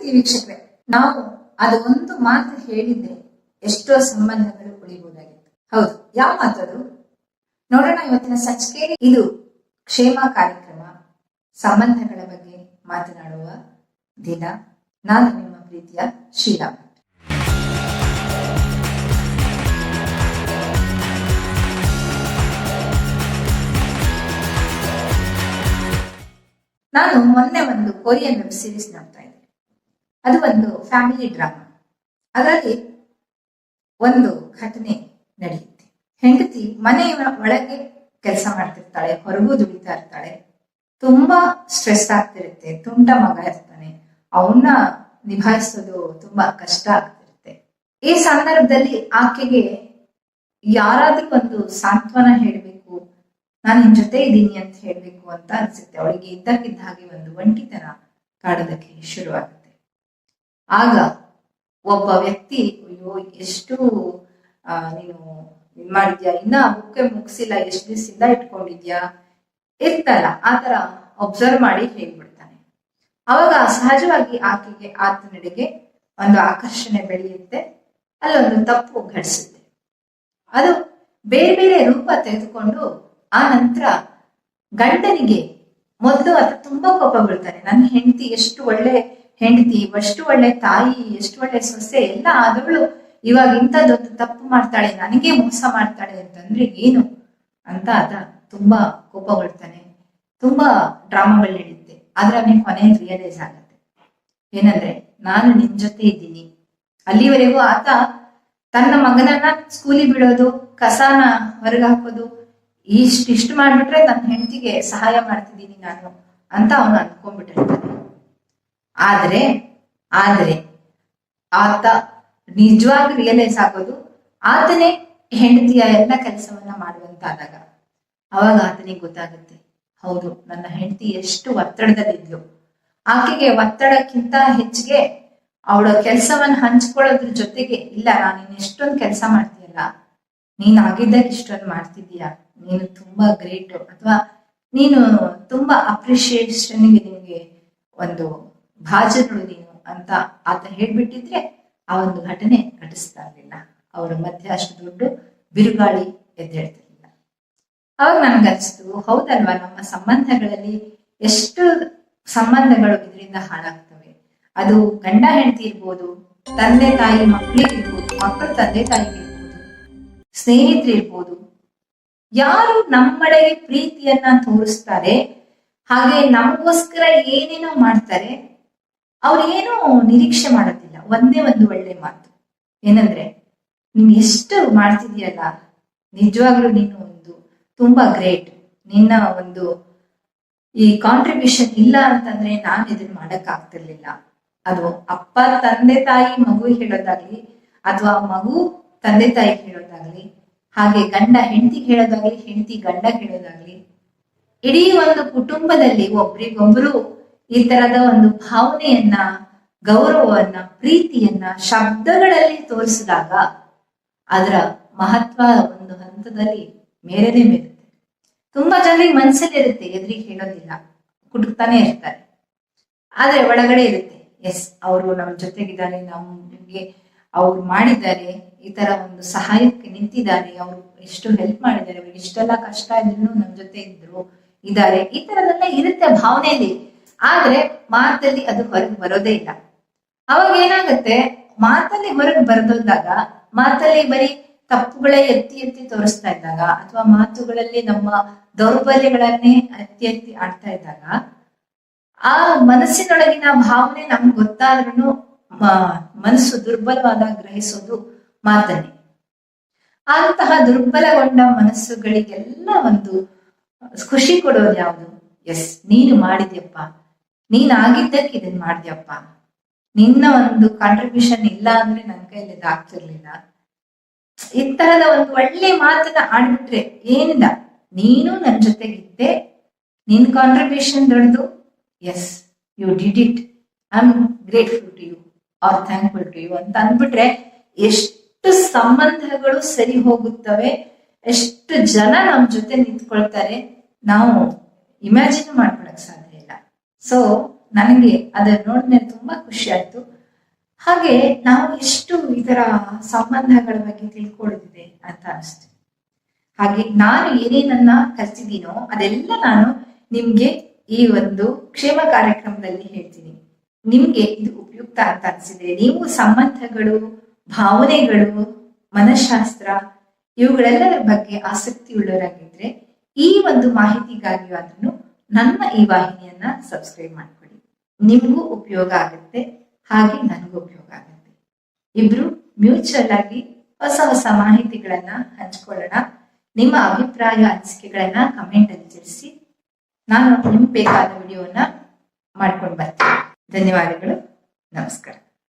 ಪ್ರೀತಿ ವೀಕ್ಷಕರೇ ನಾವು ಅದು ಒಂದು ಮಾತು ಹೇಳಿದ್ರೆ ಎಷ್ಟೋ ಸಂಬಂಧಗಳು ಉಳಿಬಹುದಾಗಿತ್ತು ಹೌದು, ಯಾವ ಮಾತದು? ನೋಡೋಣ ಇವತ್ತಿನ ಸಚ್ಕೇರಿ ಇದು ಕ್ಷೇಮ ಕಾರ್ಯಕ್ರಮ, ಸಂಬಂಧಗಳ ಬಗ್ಗೆ ಮಾತನಾಡುವ ದಿನ. ನಾನು ನಿಮ್ಮ ಪ್ರೀತಿಯ ಶೀಲಾ. ನಾನು ಮೊನ್ನೆ ಒಂದು ಕೊರಿಯನ್ ವೆಬ್ ಸೀರೀಸ್ ನೋಡ್ತಾ ಅದು ಒಂದು ಫ್ಯಾಮಿಲಿ ಡ್ರಾಮಾ ಅದರಲ್ಲಿ ಒಂದು ಘಟನೆ ನಡೆಯುತ್ತೆ. ಹೆಂಡತಿ ಮನೆಯ ಒಳಗೆ ಕೆಲಸ ಮಾಡ್ತಿರ್ತಾಳೆ, ಹೊರಗೂ ದುಡಿತಾ ಇರ್ತಾಳೆ. ತುಂಬಾ ಸ್ಟ್ರೆಸ್ ಆಗ್ತಿರುತ್ತೆ, ತುಂಟ ಮಗ ಇರ್ತಾನೆ. ಅವನ್ನ ನಿಭಾಯಿಸೋದು ತುಂಬಾ ಕಷ್ಟ ಆಗ್ತಿರುತ್ತೆ. ಈ ಸಂದರ್ಭದಲ್ಲಿ ಆಕೆಗೆ ಯಾರಾದ್ರೂ ಒಂದು ಸಾಂತ್ವನ ಹೇಳ್ಬೇಕು, ನಾನು ನಿನ್ ಜೊತೆ ಇದ್ದೀನಿ ಅಂತ ಹೇಳ್ಬೇಕು ಅಂತ ಅನ್ಸುತ್ತೆ. ಅವಳಿಗೆ ಇದ್ದಕ್ಕಿದ್ದ ಹಾಗೆ ಒಂದು ಒಂಟಿತನ ಕಾಡೋದಕ್ಕೆ ಶುರುವಾಗುತ್ತೆ. ಆಗ ಒಬ್ಬ ವ್ಯಕ್ತಿ, ಅಯ್ಯೋ, ಎಷ್ಟು ನೀನು ಇದ್ ಮಾಡಿದ್ಯಾ? ಇನ್ನ ಬುಕ್ಕೆ ಮುಗಿಸಿಲ್ಲ, ಎಷ್ಟು ದಿವಸದಿಂದ ಇಟ್ಕೊಂಡಿದ್ಯಾ? ಇರ್ತಲ್ಲ ಆತರ ಅಬ್ಸರ್ವ್ ಮಾಡಿ ಹೇಳ್ಬಿಡ್ತಾನೆ. ಅವಾಗ ಸಹಜವಾಗಿ ಆಕೆಗೆ ಆತನೆಡೆಗೆ ಒಂದು ಆಕರ್ಷಣೆ ಬೆಳೆಯುತ್ತೆ. ಅಲ್ಲೊಂದು ತಪ್ಪು ಘಟಿಸುತ್ತೆ ಅದು ಬೇರೆ ಬೇರೆ ರೂಪ ತೆಗೆದುಕೊಂಡು ಆ ನಂತರ ಗಂಡನಿಗೆ ಮೊದಲು ಆತ ತುಂಬಾ ಕೋಪ ಬೀಳ್ತಾನೆ. ನನ್ನ ಹೆಂಡತಿ ಎಷ್ಟು ಒಳ್ಳೆ ಹೆಂಡತಿ ಎಷ್ಟು ಒಳ್ಳೆ ತಾಯಿ, ಎಷ್ಟು ಒಳ್ಳೆ ಸೊಸೆ, ಎಲ್ಲ ಆದವಳು ಇವಾಗ ಇಂಥದ್ದೊಂದು ತಪ್ಪು ಮಾಡ್ತಾಳೆ, ನನಗೆ ಮೋಸ ಮಾಡ್ತಾಳೆ ಅಂತಂದ್ರೆ ಏನು? ಅಂತ ಆತ ತುಂಬಾ ಕೋಪಗೊಳ್ತಾನೆ. ತುಂಬಾ ಡ್ರಾಮಾಗಳು ನಡೆಯುತ್ತೆ ಆದ್ರೆ ಅವನಿಗೆ ಕೊನೆಗೆ ರಿಯಲೈಸ್ ಆಗುತ್ತೆ. ಏನಂದ್ರೆ, ನಾನು ನಿನ್ ಜೊತೆ ಇದ್ದೀನಿ. ಅಲ್ಲಿವರೆಗೂ ಆತ ತನ್ನ ಮಗನನ್ನ ಸ್ಕೂಲಿ ಬಿಡೋದು, ಕಸಾನ ಹೊರಗೆ ಹಾಕೋದು ಇಷ್ಟಿಷ್ಟು ಮಾಡ್ಬಿಟ್ರೆ ನನ್ನ ಹೆಂಡತಿಗೆ ಸಹಾಯ ಮಾಡ್ತಿದ್ದೀನಿ ನಾನು ಅಂತ ಅವನು ಅನ್ಕೊಂಡ್ಬಿಟ್ಟಿರ್ತಾನೆ ಆದ್ರೆ ಆದ್ರೆ ಆತ ನಿಜವಾಗಿ ರಿಯಲೈಸ್ ಆಗೋದು ಆತನೇ ಹೆಂಡತಿಯ ಎಲ್ಲ ಕೆಲಸವನ್ನ ಮಾಡುವಂತಾದಾಗ. ಅವಾಗ ಆತನಿಗೆ ಗೊತ್ತಾಗುತ್ತೆ, ಹೌದು, ನನ್ನ ಹೆಂಡತಿ ಎಷ್ಟು ಒತ್ತಡದಲ್ಲಿದ್ಲು. ಆಕೆಗೆ ಒತ್ತಡಕ್ಕಿಂತ ಹೆಚ್ಚಿಗೆ ಅವಳ ಕೆಲಸವನ್ನ ಹಂಚ್ಕೊಳ್ಳೋದ್ರ ಜೊತೆಗೆ, ಇಲ್ಲ, ನಾನು ಎಷ್ಟೊಂದು ಕೆಲಸ ಮಾಡ್ತೀಯಲ್ಲ, ನೀನ್ ಆಗಿದ್ದಕ್ಕೆ ಇಷ್ಟೊಂದು ಮಾಡ್ತಿದ್ದೀಯಾ, ನೀನು ತುಂಬಾ ಗ್ರೇಟ್ ಅಥವಾ ನೀನು ತುಂಬಾ ಅಪ್ರಿಶಿಯೇಷನ್ಗೆ ನಿಮಗೆ ಒಂದು ಭಾಜನಳು ನೀನು ಅಂತ ಆತ ಹೇಳ್ಬಿಟ್ಟಿದ್ರೆ ಆ ಒಂದು ಘಟನೆ ಘಟಿಸ್ತಾ ಇರಲಿಲ್ಲ. ಅವರ ಮಧ್ಯೆ ಅಷ್ಟು ದೊಡ್ಡ ಬಿರುಗಾಳಿ ಎದ್ದೇಳ್ತಿರ್ಲಿಲ್ಲ ಅವಾಗ ನನ್ಗನ್ಸ್ತು ಹೌದಲ್ವಾ, ನಮ್ಮ ಸಂಬಂಧಗಳಲ್ಲಿ ಎಷ್ಟು ಸಂಬಂಧಗಳು ಇದರಿಂದ ಹಾಳಾಗ್ತವೆ? ಅದು ಗಂಡ ಹೆಂಡತಿ ಇರ್ಬೋದು, ತಂದೆ ತಾಯಿ ಮಕ್ಕಳಿಗೆ ಇರ್ಬೋದು ಮಕ್ಕಳು ತಂದೆ ತಾಯಿಗೆ ಇರ್ಬೋದು, ಸ್ನೇಹಿತರು ಇರ್ಬೋದು, ಯಾರು ನಮ್ಮಡೆಗೆ ಪ್ರೀತಿಯನ್ನ ತೋರಿಸ್ತಾರೆ, ಹಾಗೆ ನಮಗೋಸ್ಕರ ಏನೇನೋ ಮಾಡ್ತಾರೆ ಅವ್ರೇನೋ ನಿರೀಕ್ಷೆ ಮಾಡೋದಿಲ್ಲ ಒಂದೇ ಒಂದು ಒಳ್ಳೆ ಮಾತು. ಏನಂದ್ರೆ, ನೀನ್ ಎಷ್ಟು ಮಾಡ್ತಿದೀಯಲ್ಲ ನಿಜವಾಗ್ಲೂ ನೀನು ಒಂದು ತುಂಬಾ ಗ್ರೇಟ್. ನಿನ್ನ ಒಂದು ಈ ಕಾಂಟ್ರಿಬ್ಯೂಷನ್ ಇಲ್ಲ ಅಂತಂದ್ರೆ ನಾನು ಇದನ್ನ ಮಾಡಕ್ ಆಗ್ತಿರ್ಲಿಲ್ಲ ಅದು ಅಪ್ಪ, ತಂದೆ, ತಾಯಿ, ಮಗು ಹೇಳೋದಾಗ್ಲಿ ಅಥವಾ ಮಗು, ತಂದೆ, ತಾಯಿ ಹೇಳೋದಾಗ್ಲಿ, ಹಾಗೆ ಗಂಡ, ಹೆಂಡತಿ ಹೇಳೋದಾಗ್ಲಿ, ಹೆಂಡತಿ, ಗಂಡ ಹೇಳೋದಾಗ್ಲಿ, ಇಡೀ ಒಂದು ಕುಟುಂಬದಲ್ಲಿ ಒಬ್ರಿಗೊಬ್ರು ಈ ತರದ ಒಂದು ಭಾವನೆಯನ್ನ, ಗೌರವವನ್ನ, ಪ್ರೀತಿಯನ್ನ ಶಬ್ದಗಳಲ್ಲಿ ತೋರಿಸಿದಾಗ ಅದರ ಮಹತ್ವ ಒಂದು ಹಂತದಲ್ಲಿ ಮೇರೆನೇ ಮೇರುತ್ತೆ ತುಂಬಾ ಜನರಿಗೆ ಮನಸ್ಸಲ್ಲಿ ಇರುತ್ತೆ, ಎದುರಿಗೆ ಹೇಳೋದಿಲ್ಲ. ಕುಟುಕ್ತಾನೆ ಇರ್ತಾರೆ. ಆದ್ರೆ ಒಳಗಡೆ ಇರುತ್ತೆ. ಎಸ್, ಅವರು ನಮ್ಮ ಜೊತೆಗಿದ್ದಾರೆ ನಮ್ಗೆ ಅವ್ರು ಮಾಡಿದ್ದಾರೆ, ಈ ತರ ಒಂದು ಸಹಾಯಕ್ಕೆ ನಿಂತಿದ್ದಾರೆ, ಅವರು ಎಷ್ಟು ಹೆಲ್ಪ್ ಮಾಡಿದ್ದಾರೆ, ಇಷ್ಟೆಲ್ಲ ಕಷ್ಟ ಇದ್ರು ನಮ್ ಜೊತೆ ಇದ್ರು, ಇದ್ದಾರೆ, ಈ ತರದೆಲ್ಲ ಇರುತ್ತೆ ಭಾವನೆಯಲ್ಲಿ. ಆದ್ರೆ ಮಾತಲ್ಲಿ ಅದು ಹೊರಗೆ ಬರೋದೇ ಇಲ್ಲ. ಅವಾಗ ಏನಾಗುತ್ತೆ? ಮಾತಲ್ಲಿ ಹೊರಗೆ ಬರೆದೋದಾಗ, ಮಾತಲ್ಲಿ ಬರೀ ತಪ್ಪುಗಳೇ ಎತ್ತಿ ಎತ್ತಿ ತೋರಿಸ್ತಾ ಇದ್ದಾಗ, ಅಥವಾ ಮಾತುಗಳಲ್ಲಿ ನಮ್ಮ ದೌರ್ಬಲ್ಯಗಳನ್ನೇ ಎತ್ತಿ ಎತ್ತಿ ಆಡ್ತಾ ಇದ್ದಾಗ, ಆ ಮನಸ್ಸಿನೊಳಗಿನ ಭಾವನೆ ನಮ್ಗೆ ಗೊತ್ತಾದ್ರೂ ಮನಸ್ಸು ದುರ್ಬಲವಾದ ಗ್ರಹಿಸೋದು ಮಾತನ್ನೇ ಅಂತಹ ದುರ್ಬಲಗೊಂಡ ಮನಸ್ಸುಗಳಿಗೆಲ್ಲ ಒಂದು ಖುಷಿ ಕೊಡೋದು ಯಾವುದು? ಎಸ್, ನೀನು ಮಾಡಿದ್ಯಪ್ಪ. ನೀನ್ ಆಗಿದ್ದಕ್ಕೆ ಇದನ್ ಮಾಡ್ದ್ಯಪ್ಪ. ನಿನ್ನ ಒಂದು ಕಾಂಟ್ರಿಬ್ಯೂಷನ್ ಇಲ್ಲ ಅಂದ್ರೆ ನನ್ ಕೈಲಿ ಇದಾಗ್ತಿರ್ಲಿಲ್ಲ ಈ ತರದ ಒಂದು ಒಳ್ಳೆ ಮಾತನ್ನ ಆಡ್ಬಿಟ್ರೆ ಏನಿಲ್ಲ. ನೀನು ನನ್ ಜೊತೆಗಿದ್ದೆ. ನಿನ್ ಕಾಂಟ್ರಿಬ್ಯೂಷನ್ ದೊಡ್ದು yes you did it I am grateful to you are thankful to you ಅಂತ ಅಂದ್ಬಿಟ್ರೆ ಎಷ್ಟು ಸಂಬಂಧಗಳು ಸರಿ ಹೋಗುತ್ತವೆ, ಎಷ್ಟು ಜನ ನಮ್ ಜೊತೆ ನಿಂತ್ಕೊಳ್ತಾರೆ, ನಾವು ಇಮ್ಯಾಜಿನ್ ಮಾಡ್ಕೊಳಕ್ ಸಾಧ್ಯ ಸೊ ನನಗೆ ಅದನ್ನ ನೋಡಿದ್ಮೇಲೆ ತುಂಬಾ ಖುಷಿ ಆಯ್ತು. ಹಾಗೆ ನಾವು ಎಷ್ಟು ಇದರ ಸಂಬಂಧಗಳ ಬಗ್ಗೆ ತಿಳ್ಕೊಳ್ಳೋದಿದೆ ಅಂತ ಅನಿಸ್ತು. ಹಾಗೆ ನಾನು ಏನೇನನ್ನ ಕಲ್ತಿದ್ದೀನೋ ಅದೆಲ್ಲ ನಾನು ನಿಮ್ಗೆ ಈ ಒಂದು ಕ್ಷೇಮ ಕಾರ್ಯಕ್ರಮದಲ್ಲಿ ಹೇಳ್ತೀನಿ. ನಿಮ್ಗೆ ಇದು ಉಪಯುಕ್ತ ಅಂತ ಅನ್ಸಿದ್ರೆ ನೀವು ಸಂಬಂಧಗಳು, ಭಾವನೆಗಳು, ಮನಃಶಾಸ್ತ್ರ ಇವುಗಳೆಲ್ಲದರ ಬಗ್ಗೆ ಆಸಕ್ತಿ ಉಳ್ಳವರಾಗಿದ್ರೆ ಈ ಒಂದು ಮಾಹಿತಿಗಾಗಿ ಆದ್ರೂ ನನ್ನ ಈ ವಾಹಿನಿಯನ್ನ ಸಬ್ಸ್ಕ್ರೈಬ್ ಮಾಡ್ಕೊಳ್ಳಿ ನಿಮಗೂ ಉಪಯೋಗ ಆಗುತ್ತೆ, ಹಾಗೆ ನನಗೂ ಉಪಯೋಗ ಆಗುತ್ತೆ. ಇಬ್ರು ಮ್ಯೂಚುವಲ್ ಆಗಿ ಹೊಸ ಹೊಸ ಮಾಹಿತಿಗಳನ್ನ ಹಂಚ್ಕೊಳ್ಳೋಣ. ನಿಮ್ಮ ಅಭಿಪ್ರಾಯ, ಅನಿಸಿಕೆಗಳನ್ನ ಕಮೆಂಟ್ ಅಲ್ಲಿ ತಿಳಿಸಿ. ನಾನು ನಿಮ್ಗೆ ಬೇಕಾದ ವಿಡಿಯೋನ ಮಾಡ್ಕೊಂಡು ಬರ್ತೀನಿ. ಧನ್ಯವಾದಗಳು. ನಮಸ್ಕಾರ.